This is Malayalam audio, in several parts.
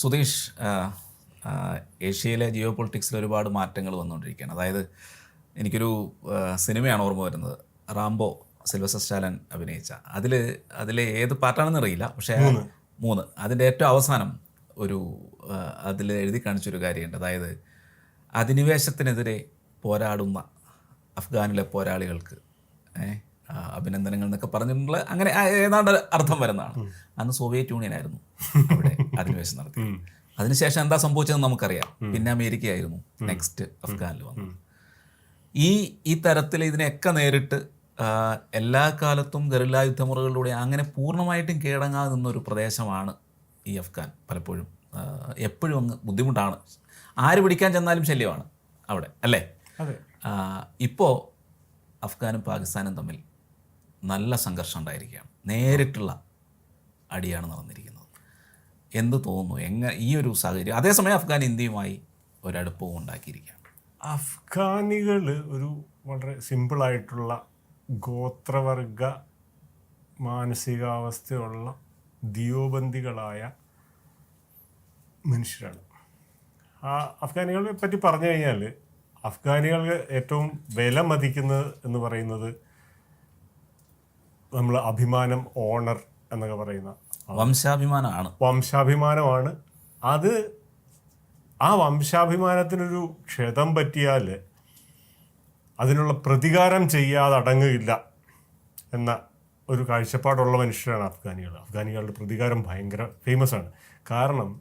സുധീഷ് ഏഷ്യയിലെ ജിയോ പൊളിറ്റിക്സിൽ ഒരുപാട് മാറ്റങ്ങൾ വന്നുകൊണ്ടിരിക്കുകയാണ്. അതായത് എനിക്കൊരു സിനിമയാണ് ഓർമ്മ വരുന്നത്. റാംബോ സിൽവസ്റ്റർ സ്റ്റാലൻ അഭിനയിച്ച. അതിൽ അതിൽ ഏത് പാർട്ടാണെന്ന് അറിയില്ല പക്ഷേ മൂന്ന്. അതിന്റെ ഏറ്റവും അവസാനം ഒരു അതിൽ എഴുതി കാണിച്ചൊരു കാര്യമുണ്ട്. അതായത് അധിനിവേശത്തിനെതിരെ പോരാടുന്ന അഫ്ഗാനിലെ പോരാളികൾക്ക് ഏ, ആ, അഭിനന്ദനങ്ങൾ എന്നൊക്കെ പറഞ്ഞിട്ടുള്ള അങ്ങനെ ഏതാണ്ട് അർത്ഥം വരുന്നതാണ്. അന്ന് സോവിയറ്റ് യൂണിയൻ ആയിരുന്നു അവിടെ അധിനിവേശം നടത്തി അതിനുശേഷം എന്താ സംഭവിച്ചതെന്ന് നമുക്കറിയാം. പിന്നെ അമേരിക്കയായിരുന്നു. നെക്സ്റ്റ് അഫ്ഗാനിൽ വന്നു ഈ ഈ തരത്തിൽ ഇതിനെയൊക്കെ നേരിട്ട് എല്ലാ കാലത്തും ഗറില്ലാ യുദ്ധമുറകളിലൂടെ അങ്ങനെ പൂർണമായിട്ടും കീഴടങ്ങാതെ നിന്നൊരു പ്രദേശമാണ് ഈ അഫ്ഗാൻ പലപ്പോഴും എപ്പോഴും അങ്ങ് ബുദ്ധിമുട്ടാണ്. ആര് പിടിക്കാൻ ചെന്നാലും ശല്യമാണ് അവിടെ അല്ലേ? ഇപ്പോൾ അഫ്ഗാനും പാകിസ്ഥാനും തമ്മിൽ നല്ല സംഘർഷം ഉണ്ടായിരിക്കുകയാണ്. നേരിട്ടുള്ള അടിയാണ് നടന്നിരിക്കുന്നത്. എന്ത് തോന്നുന്നു? എങ്ങ ഈ ഒരു സാഹചര്യം അതേസമയം അഫ്ഗാൻ ഇന്ത്യയുമായി ഒരടുപ്പവും ഉണ്ടാക്കിയിരിക്കുകയാണ്. അഫ്ഗാനികൾ ഒരു വളരെ സിമ്പിളായിട്ടുള്ള ഗോത്രവർഗ മാനസികാവസ്ഥയുള്ള ദിയോബന്ധികളായ മനുഷ്യരാണ്. ആ അഫ്ഗാനികളെ പറ്റി പറഞ്ഞു കഴിഞ്ഞാൽ അഫ്ഗാനികൾ ഏറ്റവും വില മതിക്കുന്നത് എന്ന് പറയുന്നത് നമ്മൾ അഭിമാനം ഓണർ എന്നൊക്കെ പറയുന്ന വംശാഭിമാനമാണ്. വംശാഭിമാനമാണ്. അത് ആ വംശാഭിമാനത്തിനൊരു ക്ഷതം പറ്റിയാൽ അതിനുള്ള പ്രതികാരം ചെയ്യാതെ അടങ്ങുകയില്ല എന്ന ഒരു കാഴ്ചപ്പാടുള്ള മനുഷ്യരാണ് അഫ്ഗാനികൾ. അഫ്ഗാനികളുടെ പ്രതികാരം ഭയങ്കര ഫേമസ് ആണ്. കാരണം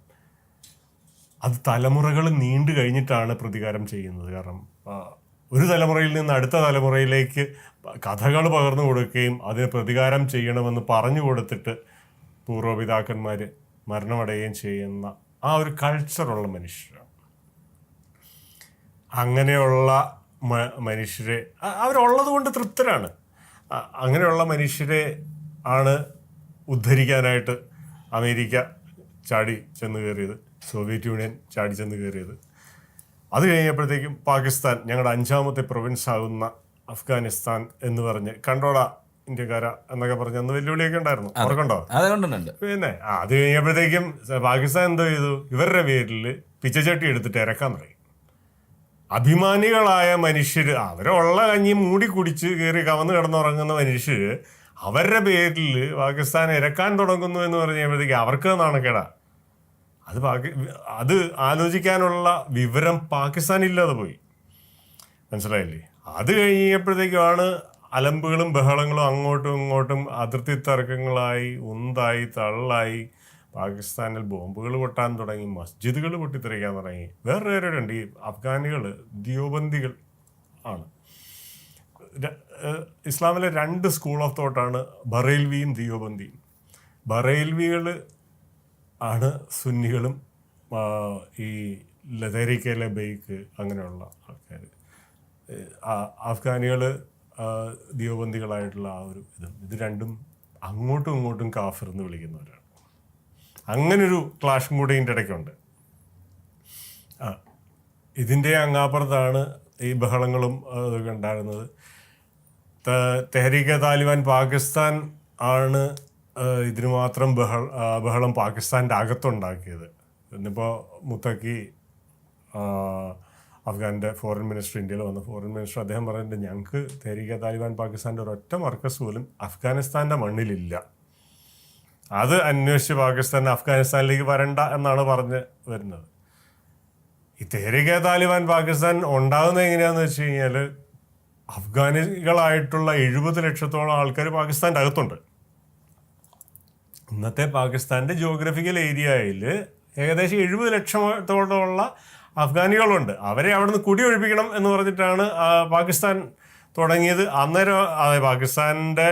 അത് തലമുറകൾ നീണ്ടു കഴിഞ്ഞിട്ടാണ് പ്രതികാരം ചെയ്യുന്നത്. കാരണം ഒരു തലമുറയിൽ നിന്ന് അടുത്ത തലമുറയിലേക്ക് കഥകൾ പകർന്നു കൊടുക്കുകയും അതിന് പ്രതികാരം ചെയ്യണമെന്ന് പറഞ്ഞു കൊടുത്തിട്ട് പൂർവപിതാക്കന്മാർ മരണമടയുകയും ചെയ്യുന്ന ആ ഒരു കൾച്ചറുള്ള മനുഷ്യരാണ്. അങ്ങനെയുള്ള മനുഷ്യരെ അവരുള്ളത് കൊണ്ട് തൃപ്തരാണ്. അങ്ങനെയുള്ള മനുഷ്യരെ ആണ് ഉദ്ധരിക്കാനായിട്ട് അമേരിക്ക ചാടി ചെന്ന് കയറിയത്. സോവിയറ്റ് യൂണിയൻ ചാടി ചെന്ന് കയറിയത്. അത് കഴിഞ്ഞപ്പോഴത്തേക്കും പാകിസ്ഥാൻ ഞങ്ങളുടെ അഞ്ചാമത്തെ പ്രൊവിൻസ് ആകുന്ന അഫ്ഗാനിസ്ഥാൻ എന്ന് പറഞ്ഞ് കണ്ടോള ഇന്ത്യക്കാര എന്നൊക്കെ പറഞ്ഞ് അന്ന് വെല്ലുവിളിയൊക്കെ ഉണ്ടായിരുന്നു. ഓർക്കണ്ടോ പിന്നെ അത് കഴിഞ്ഞപ്പോഴത്തേക്കും പാകിസ്ഥാൻ എന്തോ ചെയ്തു? ഇവരുടെ പേരിൽ പിച്ചച്ചട്ടി എടുത്തിട്ട് ഇറക്കാൻ തുടങ്ങി. അഭിമാനികളായ മനുഷ്യർ അവരുള്ള കഞ്ഞി മൂടി കുടിച്ച് കയറി കവന്ന് കിടന്നുറങ്ങുന്ന മനുഷ്യർ അവരുടെ പേരിൽ പാകിസ്ഥാൻ ഇറക്കാൻ തുടങ്ങുന്നു എന്ന് പറഞ്ഞപ്പോഴത്തേക്ക് അവർക്ക് നാണക്കേടാ. അത് അത് ആലോചിക്കാനുള്ള വിവരം പാകിസ്ഥാൻ ഇല്ലാതെ പോയി. മനസ്സിലായില്ലേ? അത് കഴിഞ്ഞപ്പോഴത്തേക്കുമാണ് അലമ്പുകളും ബഹളങ്ങളും അങ്ങോട്ടും ഇങ്ങോട്ടും അതിർത്തി തർക്കങ്ങളായി ഉന്തായി തള്ളായി. പാകിസ്ഥാനിൽ ബോംബുകൾ പൊട്ടാൻ തുടങ്ങി മസ്ജിദുകൾ പൊട്ടിത്തെറിക്കാൻ തുടങ്ങി. വേറെ പേരുണ്ട് ഈ അഫ്ഗാനികൾ ദിയോബന്ദികൾ ആണ്. ഇസ്ലാമിലെ രണ്ട് സ്കൂൾ ഓഫ് തോട്ടാണ് ബറേൽവിയും ദിയോബന്ദിയും ബറേൽവികൾ ആണ് സുന്നികളും ഈ ലതേരിക്കയിലെ ബൈക്ക് അങ്ങനെയുള്ള ആൾക്കാർ അഫ്ഗാനികൾ ദിയോബന്ദികളായിട്ടുള്ള ആ ഒരു ഇത്. ഇത് രണ്ടും അങ്ങോട്ടും ഇങ്ങോട്ടും കാഫർ എന്ന് വിളിക്കുന്നവരാണ്. അങ്ങനൊരു ക്ലാഷും കൂടെ ഇതിന്റെ ഇടയ്ക്കുണ്ട്. ആ ഇതിന്റെ അങ്ങാപ്പുറത്താണ് ഈ ബഹളങ്ങളും ഇതൊക്കെ ഉണ്ടാകുന്നത് ത- താലിബാൻ പാകിസ്ഥാൻ ആണ് ഇതിന് മാത്രം ബഹൾ ബഹളം പാകിസ്ഥാന്റെ അകത്തുണ്ടാക്കിയത്. ഇന്നിപ്പോൾ മുത്തക്കി അഫ്ഗാന്റെ ഫോറിൻ മിനിസ്റ്റർ ഇന്ത്യയിൽ വന്ന. ഫോറിൻ മിനിസ്റ്റർ അദ്ദേഹം പറഞ്ഞിട്ട് ഞങ്ങൾക്ക് തെരീക താലിബാൻ പാകിസ്ഥാന്റെ ഒരൊറ്റ മർക്കസ് പോലും അഫ്ഗാനിസ്ഥാന്റെ മണ്ണിലില്ല. അത് അന്വേഷിച്ച് പാകിസ്ഥാൻ അഫ്ഗാനിസ്ഥാനിലേക്ക് വരണ്ട എന്നാണ് പറഞ്ഞ് വരുന്നത്. ഈ തെരീക താലിബാൻ പാകിസ്ഥാൻ ഉണ്ടാകുന്നത് എങ്ങനെയാണെന്ന് വെച്ച് കഴിഞ്ഞാൽ അഫ്ഗാനികളായിട്ടുള്ള എഴുപത് ലക്ഷത്തോളം ആൾക്കാർ പാകിസ്ഥാന്റെ അകത്തുണ്ട്. ഇന്നത്തെ പാകിസ്ഥാന്റെ ജിയോഗ്രഫിക്കൽ ഏരിയയിൽ ഏകദേശം എഴുപത് ലക്ഷത്തോളമുള്ള അഫ്ഗാനികളുണ്ട്. അവരെ അവിടെ കുടിയൊഴിപ്പിക്കണം കുടി എന്ന് പറഞ്ഞിട്ടാണ് പാകിസ്ഥാൻ തുടങ്ങിയത്. അന്നേരം പാകിസ്ഥാന്റെ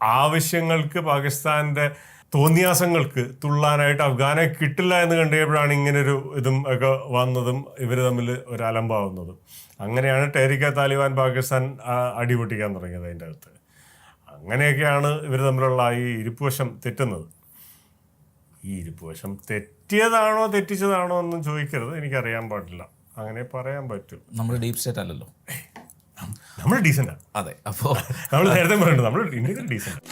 ആവശ്യങ്ങൾക്ക് പാകിസ്ഥാന്റെ തോന്നിയാസങ്ങൾക്ക് തുള്ളാനായിട്ട് അഫ്ഗാനെ കിട്ടില്ല എന്ന് കണ്ടുകഴിഞ്ഞപ്പോഴാണ് ഇങ്ങനൊരു ഇതും ഒക്കെ വന്നതും ഇവർ തമ്മിൽ ഒരു അലമ്പാവുന്നതും. അങ്ങനെയാണ് ടെരിക്ക താലിബാൻ പാകിസ്ഥാൻ അടിപൊട്ടിക്കാൻ തുടങ്ങിയത് അതിന്റെ അകത്ത്. അങ്ങനെയൊക്കെയാണ് ഇവർ തമ്മിലുള്ള ഈ ഇരിപ്പുവശം തെറ്റുന്നത്. ഈ ഇരിപ്പുവശം തെറ്റിയതാണോ തെറ്റിച്ചതാണോ എന്നും ചോദിക്കരുത്. എനിക്കറിയാൻ പാടില്ല. അങ്ങനെ പറയാൻ പറ്റും. നമ്മൾ ഡീപ് സ്റ്റേറ്റ് അല്ലല്ലോ. നമ്മൾ ഡീസന്റ് അതെ അപ്പോൾ നമ്മൾ നേരത്തെ പറയുന്നുണ്ട് നമ്മൾ ഇന്ത്യയിൽ ഡീസന്റ്